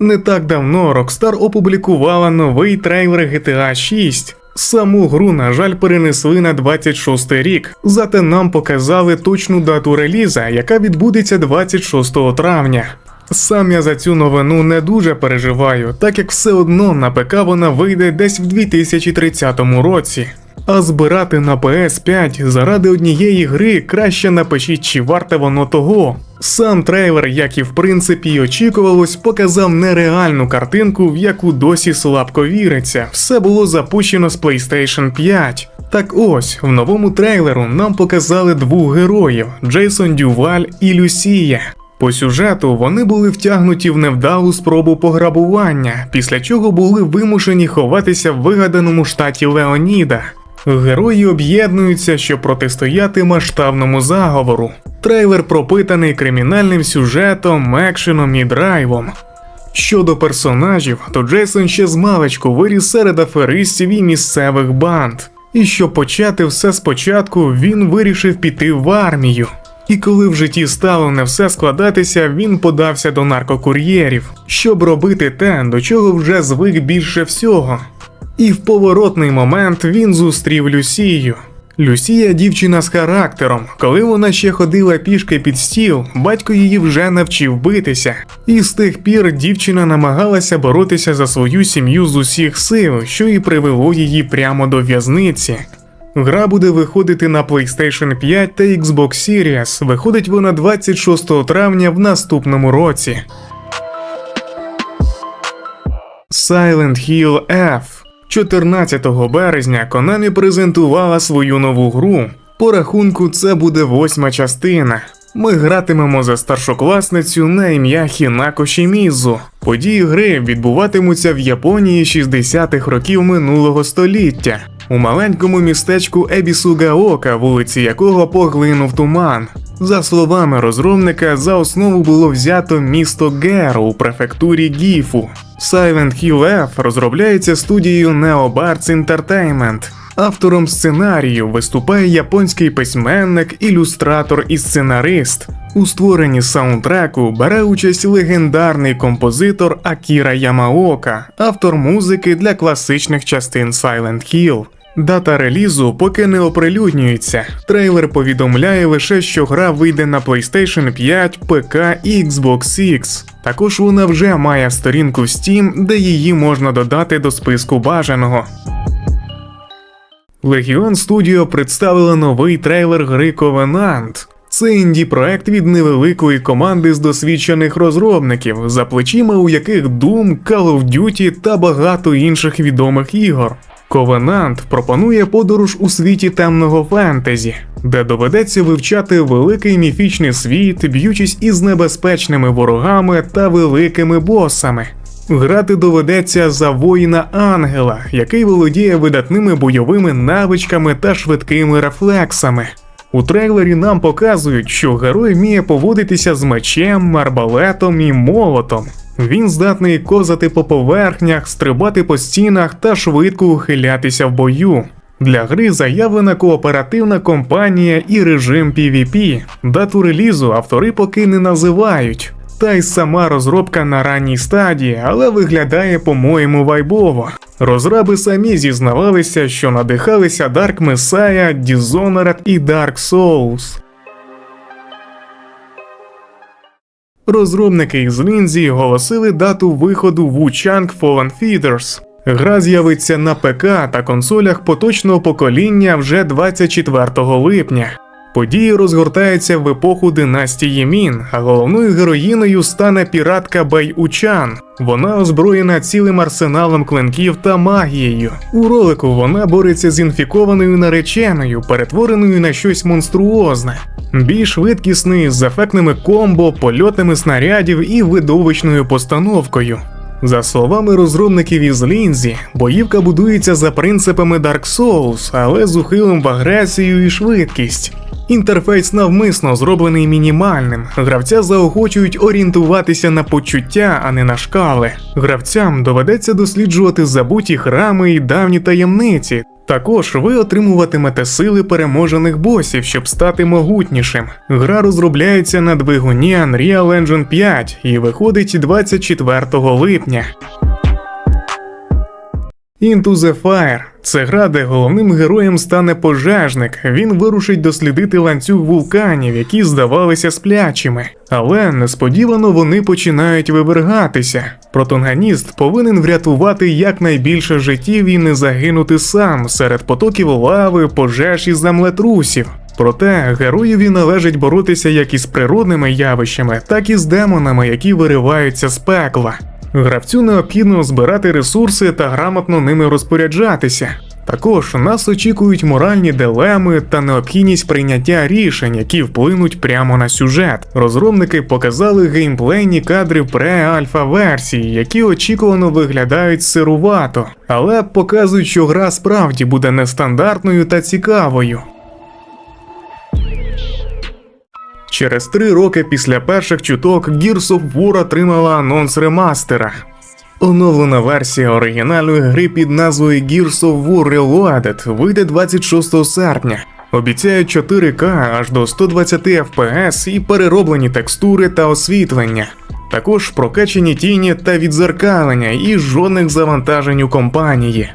Не так давно Rockstar опублікувала новий трейлер GTA 6. Саму гру, на жаль, перенесли на 26 рік, зате нам показали точну дату реліза, яка відбудеться 26 травня. Сам я за цю новину не дуже переживаю, так як все одно на ПК вона вийде десь в 2030 році. А збирати на PS5 заради однієї гри краще напишіть, чи варте воно того. Сам трейлер, як і в принципі й очікувалось, показав нереальну картинку, в яку досі слабко віриться. Все було запущено з PlayStation 5. Так ось, в новому трейлеру нам показали двох героїв Джейсон Дюваль і Люсія. По сюжету вони були втягнуті в невдалу спробу пограбування, після чого були вимушені ховатися в вигаданому штаті Леоніда. Герої об'єднуються, щоб протистояти масштабному заговору. Трейлер пропитаний кримінальним сюжетом, екшеном і драйвом. Щодо персонажів, то Джейсон ще з маличку виріс серед аферистів і місцевих банд. І щоб почати все спочатку, він вирішив піти в армію. І коли в житті стало не все складатися, він подався до наркокур'єрів, щоб робити те, до чого вже звик більше всього. І в поворотний момент він зустрів Люсію. Люсія дівчина з характером. Коли вона ще ходила пішки під стіл, батько її вже навчив битися. І з тих пір дівчина намагалася боротися за свою сім'ю з усіх сил, що і привело її прямо до в'язниці. Гра буде виходити на PlayStation 5 та Xbox Series. Виходить вона 26 травня в наступному році. Silent Hill F 14 березня Konami презентувала свою нову гру. По рахунку, це буде восьма частина. Ми гратимемо за старшокласницю на ім'я Хінако Шімізу. Події гри відбуватимуться в Японії 60-х років минулого століття, у маленькому містечку Ебісугаока, вулиці якого поглинув туман. За словами розробника, за основу було взято місто Геро у префектурі Гіфу. Silent Hill F розробляється студією NeoBards Entertainment. Автором сценарію виступає японський письменник, ілюстратор і сценарист. У створенні саундтреку бере участь легендарний композитор Акіра Ямаока, автор музики для класичних частин Silent Hill. Дата релізу поки не оприлюднюється. Трейлер повідомляє лише, що гра вийде на PlayStation 5, ПК і Xbox X. Також вона вже має сторінку в Steam, де її можна додати до списку бажаного. Legion Studio представила новий трейлер гри Covenant. Це інді проект від невеликої команди з досвідчених розробників, за плечима у яких Doom, Call of Duty та багато інших відомих ігор. Ковенант пропонує подорож у світі темного фентезі, де доведеться вивчати великий міфічний світ, б'ючись із небезпечними ворогами та великими босами. Грати доведеться за воїна ангела, який володіє видатними бойовими навичками та швидкими рефлексами. У трейлері нам показують, що герой вміє поводитися з мечем, арбалетом і молотом. Він здатний ковзати по поверхнях, стрибати по стінах та швидко ухилятися в бою. Для гри заявлена кооперативна компанія і режим PvP. Дату релізу автори поки не називають. Та й сама розробка на ранній стадії, але виглядає по-моєму вайбово. Розраби самі зізнавалися, що надихалися Dark Messiah, Dishonored і Dark Souls. Розробники із Лінзі оголосили дату виходу Wuchang Fallen Feeders. Гра з'явиться на ПК та консолях поточного покоління вже 24 липня. Події розгортаються в епоху династії Мін, а головною героїною стане піратка Бей Учан. Вона озброєна цілим арсеналом клинків та магією. У ролику вона бореться з інфікованою нареченою, перетвореною на щось монструозне. Бій швидкісний з ефектними комбо, польотами снарядів і видовищною постановкою. За словами розробників із Лінзі, боївка будується за принципами Dark Souls, але з ухилом в агресію і швидкість. Інтерфейс навмисно зроблений мінімальним. Гравця заохочують орієнтуватися на почуття, а не на шкали. Гравцям доведеться досліджувати забуті храми і давні таємниці. Також ви отримуватимете сили переможених босів, щоб стати могутнішим. Гра розробляється на двигуні Unreal Engine 5 і виходить 24 липня. Into the Fire – це гра, де головним героєм стане пожежник. Він вирушить дослідити ланцюг вулканів, які здавалися сплячими. Але несподівано вони починають вивергатися. Протагоніст повинен врятувати якнайбільше життів і не загинути сам серед потоків лави, пожеж і землетрусів. Проте героєві належить боротися як із природними явищами, так і з демонами, які вириваються з пекла. Гравцю необхідно збирати ресурси та грамотно ними розпоряджатися. Також нас очікують моральні дилеми та необхідність прийняття рішень, які вплинуть прямо на сюжет. Розробники показали геймплейні кадри пре-альфа версії, які очікувано виглядають сирувато, але показують, що гра справді буде нестандартною та цікавою. Через три роки після перших чуток Gears of War отримала анонс ремастера. Оновлена версія оригінальної гри під назвою Gears of War Reloaded вийде 26 серпня. Обіцяють 4К аж до 120 FPS і перероблені текстури та освітлення. Також прокачані тіні та відзеркалення і жодних завантажень у компанії.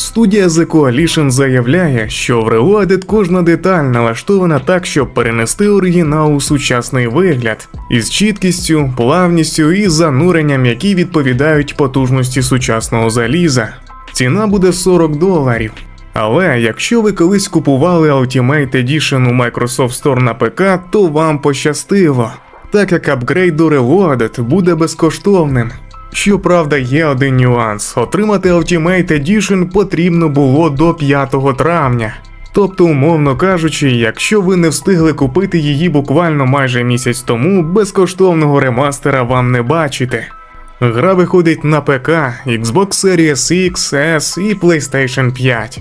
Студія The Coalition заявляє, що в Reloaded кожна деталь налаштована так, щоб перенести оригінал у сучасний вигляд із чіткістю, плавністю і зануренням, які відповідають потужності сучасного заліза. Ціна буде 40 доларів. Але якщо ви колись купували Ultimate Edition у Microsoft Store на ПК, то вам пощастило, так як апгрейд до Reloaded буде безкоштовним. Щоправда, є один нюанс: отримати Ultimate Edition потрібно було до 5 травня. Тобто, умовно кажучи, якщо ви не встигли купити її буквально майже місяць тому, безкоштовного ремастера вам не бачите. Гра виходить на ПК, Xbox Series X, S і PlayStation 5.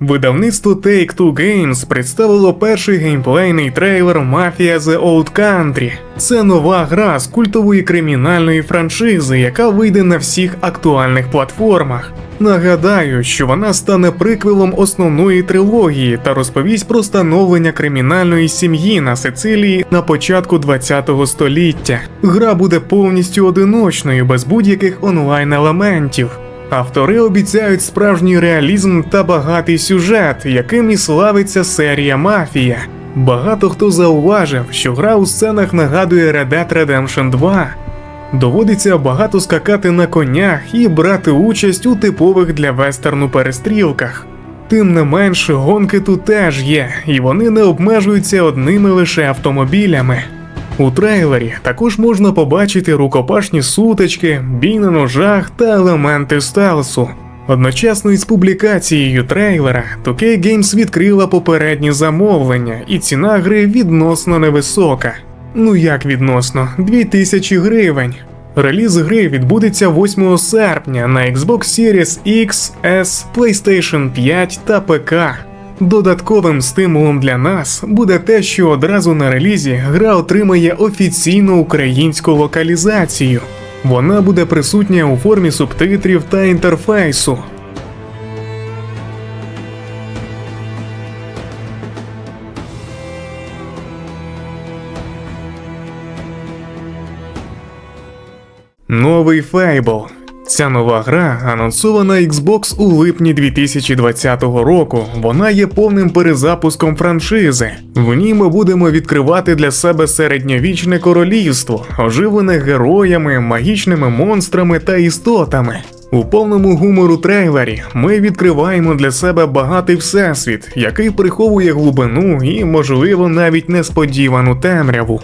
Видавництво Take-Two Games представило перший геймплейний трейлер Mafia The Old Country. Це нова гра з культової кримінальної франшизи, яка вийде на всіх актуальних платформах. Нагадаю, що вона стане приквелом основної трилогії та розповість про становлення кримінальної сім'ї на Сицилії на початку 20-го століття. Гра буде повністю одиночною, без будь-яких онлайн елементів. Автори обіцяють справжній реалізм та багатий сюжет, яким і славиться серія Мафія. Багато хто зауважив, що гра у сценах нагадує Red Dead Redemption 2. Доводиться багато скакати на конях і брати участь у типових для вестерну перестрілках. Тим не менш, гонки тут теж є, і вони не обмежуються одними лише автомобілями. У трейлері також можна побачити рукопашні сутички, бій на ножах та елементи стелсу. Одночасно із публікацією трейлера 2K Games відкрила попередні замовлення, і ціна гри відносно невисока. Ну як відносно, 2000 гривень. Реліз гри відбудеться 8 серпня на Xbox Series X, S, PlayStation 5 та ПК. Додатковим стимулом для нас буде те, що одразу на релізі гра отримає офіційну українську локалізацію. Вона буде присутня у формі субтитрів та інтерфейсу. Новий Fable. Ця нова гра анонсована Xbox у липні 2020 року. Вона є повним перезапуском франшизи. В ній ми будемо відкривати для себе середньовічне королівство, оживлене героями, магічними монстрами та істотами. У повному гумору трейлері ми відкриваємо для себе багатий всесвіт, який приховує глибину і, можливо, навіть несподівану темряву.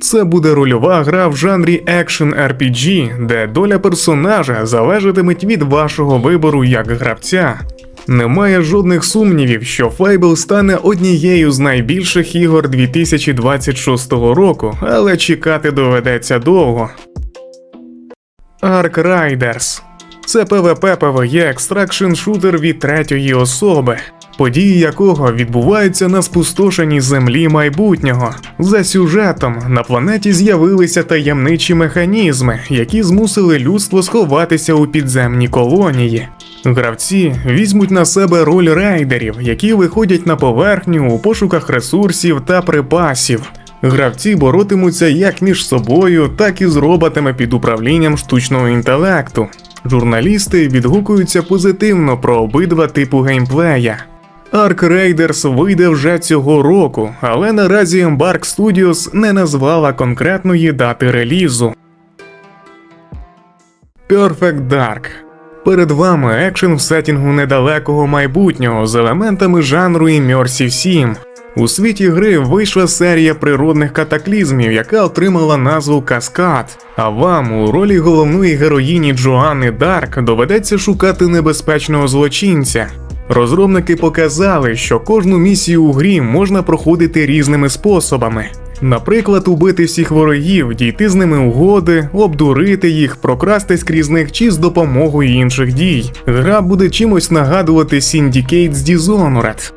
Це буде рольова гра в жанрі Action RPG, де доля персонажа залежатиме від вашого вибору як гравця. Немає жодних сумнівів, що Fable стане однією з найбільших ігор 2026 року, але чекати доведеться довго. Ark Riders Це PvP PvE екстракшн шутер від третьої особи, події якого відбуваються на спустошеній землі майбутнього. За сюжетом на планеті з'явилися таємничі механізми, які змусили людство сховатися у підземні колонії. Гравці візьмуть на себе роль рейдерів, які виходять на поверхню у пошуках ресурсів та припасів. Гравці боротимуться як між собою, так і з роботами під управлінням штучного інтелекту. Журналісти відгукуються позитивно про обидва типу геймплея. Ark Raiders вийде вже цього року, але наразі Embark Studios не назвала конкретної дати релізу. Perfect Dark. Перед вами екшен в сетінгу недалекого майбутнього з елементами жанру Immersive Sim. У світі гри вийшла серія природних катаклізмів, яка отримала назву Каскад. А вам у ролі головної героїні Джоанни Дарк доведеться шукати небезпечного злочинця. Розробники показали, що кожну місію у грі можна проходити різними способами. Наприклад, убити всіх ворогів, дійти з ними угоди, обдурити їх, прокрастись крізь них чи з допомогою інших дій. Гра буде чимось нагадувати Syndicate з Dishonored.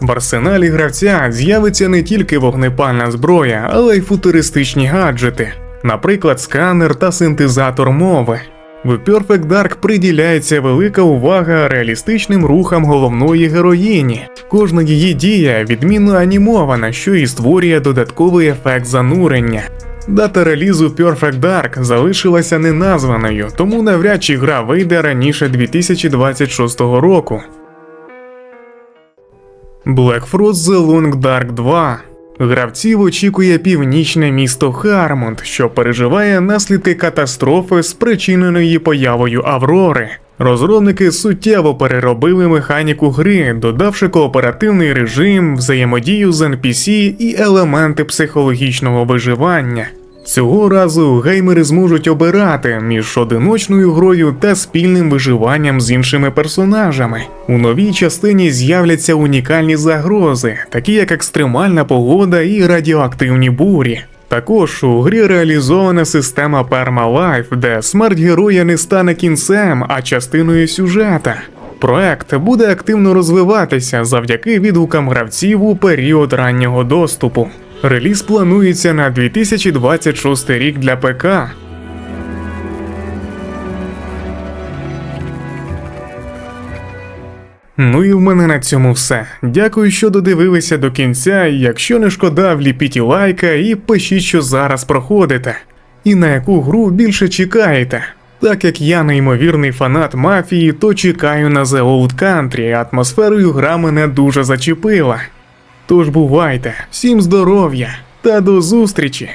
В арсеналі гравця з'явиться не тільки вогнепальна зброя, але й футуристичні гаджети, наприклад, сканер та синтезатор мови. В Perfect Dark приділяється велика увага реалістичним рухам головної героїні. Кожна її дія відмінно анімована, що і створює додатковий ефект занурення. Дата релізу Perfect Dark залишилася неназваною, тому навряд чи гра вийде раніше 2026 року. Black Frost The Long Dark 2 Гравців очікує північне місто Хармонд, що переживає наслідки катастрофи, спричиненої появою Аврори. Розробники суттєво переробили механіку гри, додавши кооперативний режим, взаємодію з NPC і елементи психологічного виживання. Цього разу геймери зможуть обирати між одиночною грою та спільним виживанням з іншими персонажами. У новій частині з'являться унікальні загрози, такі як екстремальна погода і радіоактивні бурі. Також у грі реалізована система Permalife, де смерть героя не стане кінцем, а частиною сюжета. Проект буде активно розвиватися завдяки відгукам гравців у період раннього доступу. Реліз планується на 2026 рік для ПК. Ну і в мене на цьому все. Дякую, що додивилися до кінця. Якщо не шкода, вліпіть лайка і пишіть, що зараз проходите. І на яку гру більше чекаєте. Так як я неймовірний фанат мафії, то чекаю на The Old Country, атмосферою гра мене дуже зачепила. Тож бувайте, всім здоров'я та до зустрічі!